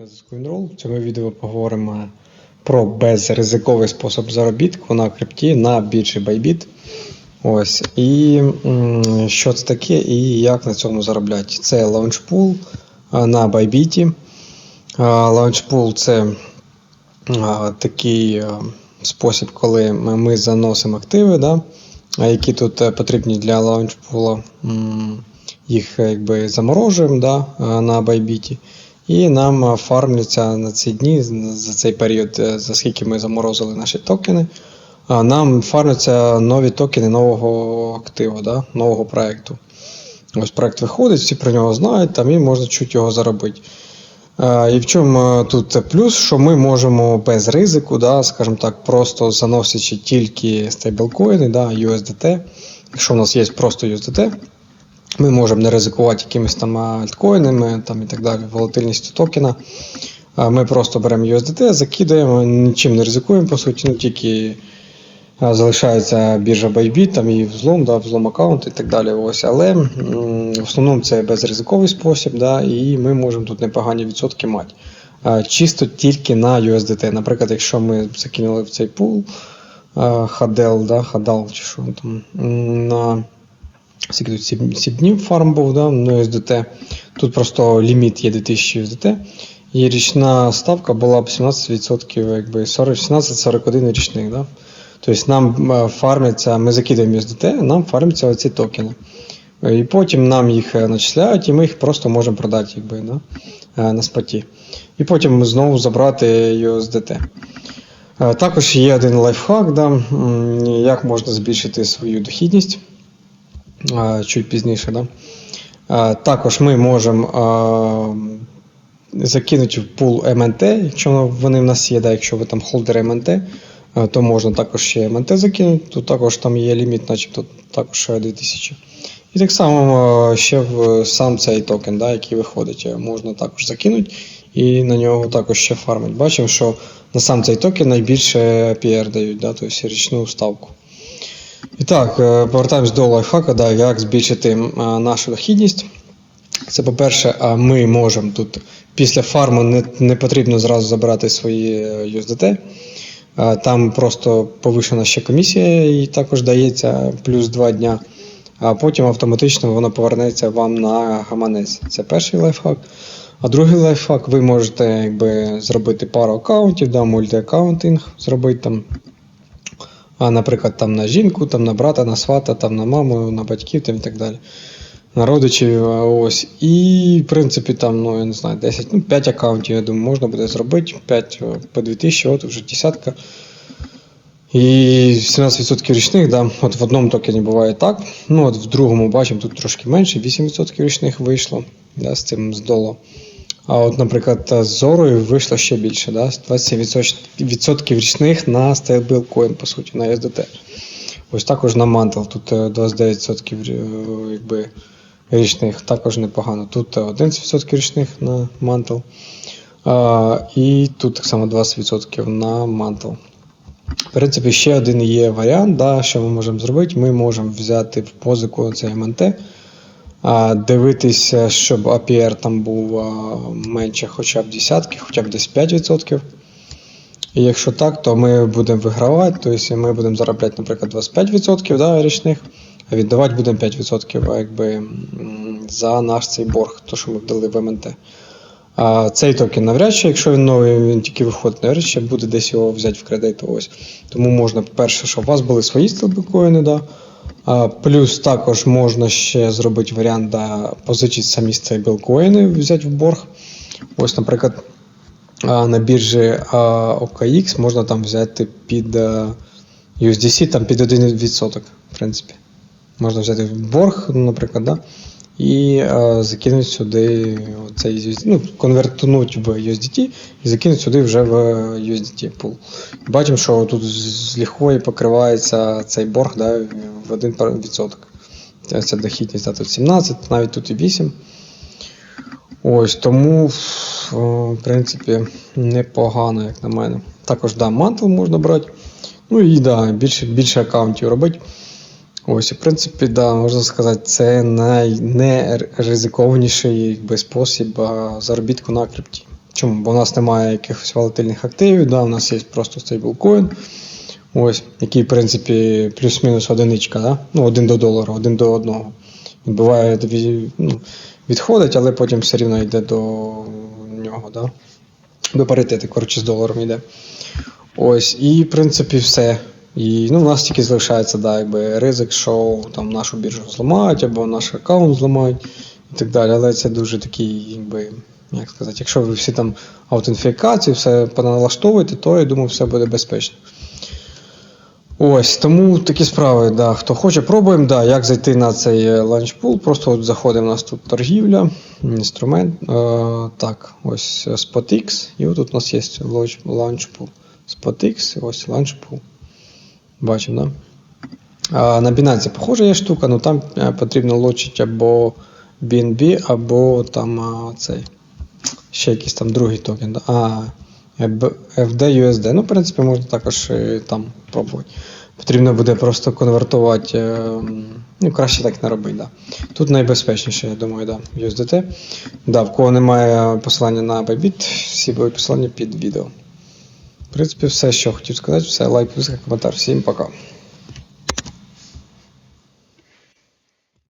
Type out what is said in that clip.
на зв'язку Інрол. В цьому відео поговоримо про безризиковий спосіб заробітку на крипті на біржі Bybit. Ось. І що це таке і як на цьому заробляти. Це лаунчпул на Bybit. Лаунчпул це а, такий спосіб, коли ми заносимо активи, да, які тут е, потрібні для лаунчпула. Їх е, якби заморожуємо да, на Bybit. І нам фармляться на ці дні, за цей період, е, за скільки ми заморозили наші токени. Нам фармляться нові токени нового активу, да, нового проекту. Ось проект виходить, всі про нього знають, там і можна чуть його заробити. І в чому е, тут плюс, що ми можемо без ризику, да, скажімо так, просто заносячи тільки стейблкоїни, да, USDT. Якщо у нас є просто USDT, ми можемо не ризикувати якимись там альткоїнами там, і так далі, волатильністю токена. Ми просто беремо USDT, закидаємо, нічим не ризикуємо, по суті, ну тільки залишається біржа Bybit, там і взлом, да, взлом аккаунт і так далі. Ось. Але в основному це безризиковий спосіб, да, і ми можемо тут непогані відсотки мати. Чисто тільки на USDT. Наприклад, якщо ми закинули в цей пул HADL, да, HADL чи що там, на скільки тут 7, 7 днів фарм був, да, на USDT. Тут просто ліміт є 2000 USDT. І річна ставка була б 17%, якби 40, 17-41 річних. Да? Тобто нам е, фармляться, ми закидаємо USDT, нам фармляться оці токени. І потім нам їх е, начисляють, і ми їх просто можемо продати якби, да? е, на споті. І потім знову забрати USDT. Також є один лайфхак, да? як можна збільшити свою дохідність чуть пізніше. Да? Також ми можемо закинути в пул МНТ, якщо вони в нас є, да, якщо ви там холдер МНТ, то можна також ще МНТ закинути. Тут також там є ліміт, начебто також 2000. І так само ще в сам цей токен, да, який виходить, е, можна також закинути і на нього також ще фармить. Бачимо, що на сам цей токен найбільше PR дають, да, тобто річну ставку. І так, е, повертаємось до лайфхака, да, як збільшити е, нашу дохідність. Це, по-перше, ми можемо тут після фарму не, не потрібно зразу забирати свої USDT. Е, Там просто повишена ще комісія і також дається плюс 2 дня. А потім автоматично воно повернеться вам на гаманець. Це перший лайфхак. А другий лайфхак, ви можете якби, зробити пару аккаунтів, да, мультиаккаунтинг зробити там а, наприклад, там на жінку, там на брата, на свата, там на маму, на батьків там і так далі. На родичів. Ось. І, в принципі, там, ну, я не знаю, 10, ну, 5 аккаунтів, я думаю, можна буде зробити. 5 по 2000, от вже десятка. І 17% річних, да, от в одному токені буває так. Ну, от в другому бачимо, тут трошки менше, 8% річних вийшло да, з цим з долу. А от, наприклад, з Зорою вийшло ще більше, да? 27% річних на стейблкоін, по суті, на USDT. Ось також на Mantle, тут е, 29% е, якби, річних, також непогано. Тут е, 11% річних на Mantle. А, і тут так само 20% на Mantle. В принципі, ще один є варіант, да, що ми можемо зробити. Ми можемо взяти в позику цей МНТ, дивитися, щоб APR там був менше хоча б десятки, хоча б десь 5%. І якщо так, то ми будемо вигравати, тобто ми будемо заробляти, наприклад, 25% да, річних, а віддавати будемо 5% якби, за наш цей борг, то, що ми вдали в МНТ. А цей токен навряд чи, якщо він новий, він тільки виходить, навряд чи буде десь його взяти в кредит. Ось. Тому можна, по-перше, щоб у вас були свої стейблкоїни, да. Плюс також можна ще зробити варіант, да, позичити самі стейблкоїни, взяти в борг. Ось, наприклад, на біржі OKX можна там взяти під USDC там під 1%, в принципі. Можна взяти в борг, ну, наприклад, да, і е, закинути сюди цей ну, конвертнути в USDT і закинути сюди вже в USDT пул. Бачимо, що тут з ліхвої покривається цей борг да, в 1%. Це- Це дохідність да, тут 17, навіть тут і 8. Ось тому, в принципі, непогано, як на мене. Також да, мантл можна брати. Ну і да, більше, більше аккаунтів робити. Ось, в принципі, да, можна сказати, це найнеризикованіший якби, спосіб заробітку на крипті. Чому? Бо у нас немає якихось волатильних активів, да, у нас є просто стейблкоін, ось, який, в принципі, плюс-мінус одиничка, да? ну, один до долара, один до одного. Він буває ну, відходить, але потім все рівно йде до нього, да? до паритету, коротше, з доларом йде. Ось, і, в принципі, все. І ну, у нас тільки залишається да, якби, ризик, що там нашу біржу зламають або наш аккаунт зламають і так далі. Але це дуже такий, якби, як сказати, якщо ви всі там аутентифікації, все поналаштовуєте, то я думаю, все буде безпечно. Ось, тому такі справи, да. Хто хоче, пробуємо. Да, як зайти на цей ланчпул. Просто от заходимо, у нас тут торгівля, інструмент. Е, так, ось SpotX, і от тут у нас є ланчпул. SpotX, ось ланчпул. Бачимо, да? На Binance похожа є штука, але там е, потрібно лочити або BNB, або там цей. Ще якийсь там другий токен. Да? А, Б- FD-USD. Ну, в принципі, можна також і там пробувати. Потрібно буде просто конвертувати. е, Ну, краще так не робити. Да. Тут найбезпечніше, я думаю, да, USDT. Да, в кого немає посилання на Bybit, всі будуть посилання під відео. Принципі, все, що хотів сказати, все, лайк, плюс, коментар. Всім пока.